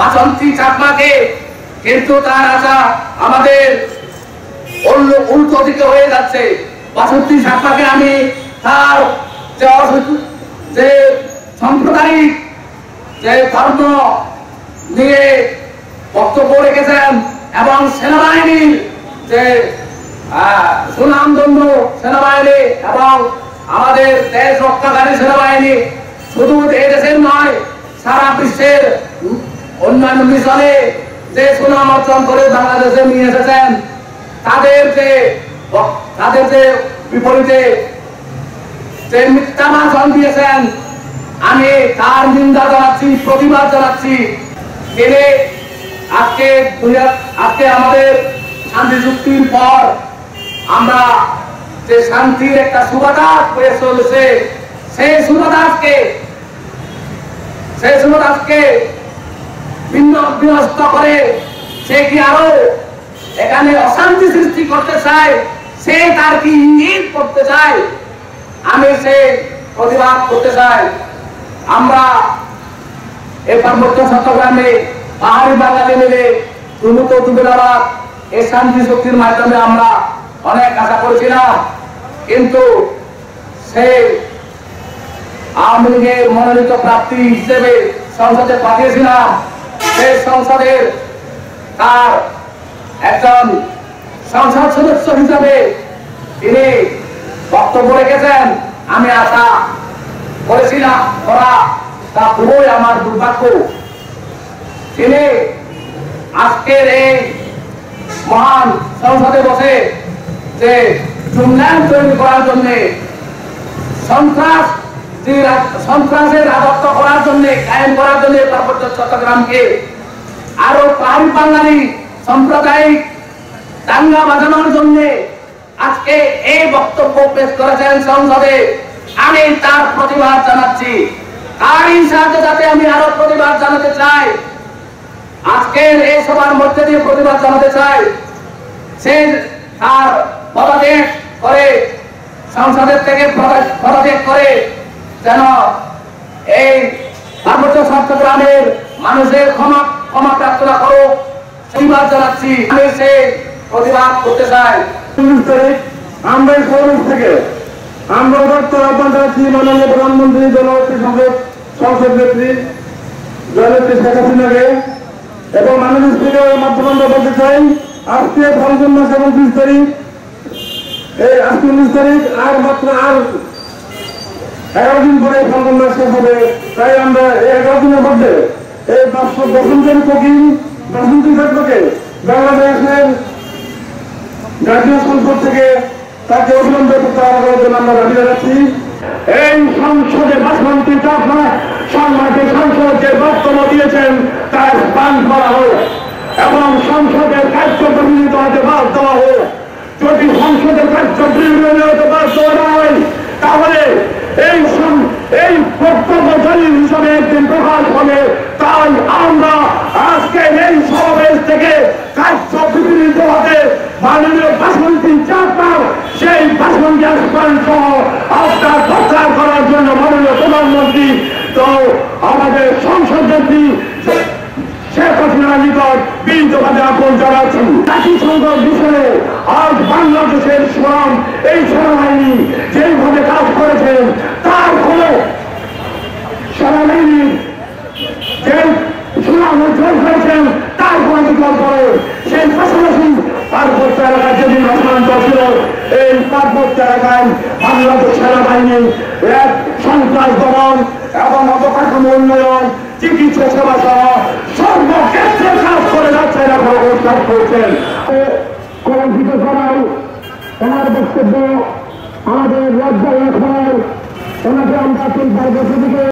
বাসন্তী চাকমাকে কিন্তু তার আশা আমাদের অন্য উল্টো দিকে হয়ে যাচ্ছে। বাসন্তী চাকমাকে আমি তার যে সাম্প্রদায়িক যে ধর্ম নিয়ে বক্তব্য রেখেছেন এবং সেনাবাহিনীর যে আহ, সুনামধন্য সেনাবাহিনী এবং আমাদের দেশ রক্ষাকারী সেনাবাহিনী শুধু এই দেশের নয় সারা বিশ্বের অন্যান্য মিশনে যে সুনাম অর্জন করে বাংলাদেশে নিয়ে এসেছেন, তাদের যে তাদের যে বিপরীতে যে মিথ্যা ভাষণ দিয়েছেন আমি তার নিন্দা জানাচ্ছি, প্রতিবাদ জানাচ্ছি। তিনি আজকে আজকে আমাদের শান্তি চুক্তির পর আমরা যে শান্তির একটা সুবাতাস হয়ে চলেছে, সেই সুবাতাসকে সেই সুবাতাসকে বিনষ্ট করে সে কি আরও এখানে অশান্তি সৃষ্টি করতে চায়? সে তার কি ইঙ্গিত করতে চায়? আমি সে প্রতিবাদ করতে চাই। আমরা এই পার্বত্য চট্টগ্রামে পাহাড়ি বাঙালি মিলে দ্রুত দুবেলাবাদ এই শান্তি শক্তির মাধ্যমে আমরা অনেক আশা করেছিলাম। কিন্তু সেই আওয়ামী লীগের মনোনীত প্রাপ্তি হিসেবে সংসদে পাঠিয়েছিলাম। সেই সংসদের তার একজন সংসদ সদস্য হিসাবে তিনি বক্তব্য রেখেছেন, আমি আশা করেছিলাম করা তা খুবই আমার দুর্ভাগ্য। তিনি আজকের এই মহান সংসদে বসে যে উন্নয়ন তৈরি করার জন্য সন্ত্রাস সন্ত্রাসের জন্য কায়েম করার জন্য পার্বত্য চট্টগ্রামকে আরও পাহাড়ি বাঙালি সাম্প্রদায়িক দাঙ্গা বাজানোর জন্য আজকে এই বক্তব্য পেশ করেছেন সংসদে। আমি তার প্রতিবাদ জানাচ্ছি। তারই সাথে সাথে আমি আরও প্রতিবাদ জানাতে চাই। আজকের এই সবার মধ্যে দিয়ে প্রতিবাদ জানাতে চাই। সে তার পদত্যাগ করে, সংসদের থেকে পদ- পদত্যাগ করে যেন এই পার্বত্য চট্টগ্রামের মানুষের ক্ষমা ক্ষমা প্রার্থনা করো। প্রতিবাদ জানাচ্ছি প্রতিবাদ করতে চাই। আমরা শহর থেকে। আমরা অবার্ত আহ্বান জানাচ্ছি মাননীয় প্রধানমন্ত্রী জননেত্রী সংসদ সংসদ নেত্রী জননেত্রী শেখ হাসিনাকে। এবং মাননীয় স্পিকারের মাধ্যমে বলতে চাই, আজকে ফাল্গুন মাস এবং ত্রিশ তারিখ। এই আজকে উনিশ তারিখ, আর মাত্র আর এগারো দিন পরে ফাল্গুন মাস হবে। তাই আমরা এই এগারো দিনের মধ্যে এই পাঁচশো বসন্তের কোকিং বসন্তী ক্ষেত্রকে বাংলাদেশের জাতীয় সংসদ থেকে তাকে অবিলম্বে প্রত্যাহার করার জন্য আমরা দাবি জানাচ্ছি। এই সংসদে বাসন্তী চাপনা সম্মানিত সংসদ যে বক্তব্য দিয়েছেন, তার স্থান করা হোক এবং সংসদের কার্য পরিণত হতে বাদ দেওয়া হোক। যদি সংসদের কার্য পরিণত হতে বাদ দেওয়া না হয় তাহলে এই সং- এই বক্তব্য দলিল হিসাবে একদিন প্রকাশ হবে তাই আমরা আজকে এই সমাবেশ থেকে কার্য বিপরীত হতে মাননীয় বাসন্তী চাপাও সেই বাসন্তী আসমান সহ আপনার প্রচার করার জন্য মাননীয় প্রধানমন্ত্রী তো আমাদের সংসদ নেত্রী শেখ হাসিনার নিকট বিন্দুভাবে আপন জানাচ্ছি। জাতিসংঘ বিষয়ে আজ বাংলাদেশের শ্রম এই সেনাবাহিনী কাজ করেছেন তার কোনো সেনাবাহিনীর যে সুনাম হয়েছেন তার কোনো বিকল্প সেই পাশাপাশি পার্বত্য যেদিন ছিল এই পার্বত্য এলাকায় বাংলাদেশ সেনাবাহিনী এক সন্ত্রাস দমন এবং অবকাঠামো উন্নয়ন চিকিৎসা সেবা সহ সর্বক্ষেত্রে কাজ করে যাচ্ছেন এখন অনুষ্ঠান করছেন। কলঙ্কিত সবাই, ওনার বক্তব্য আমাদের লজ্জা এখন ওনাকে আমরা তিন পার্বত্য থেকে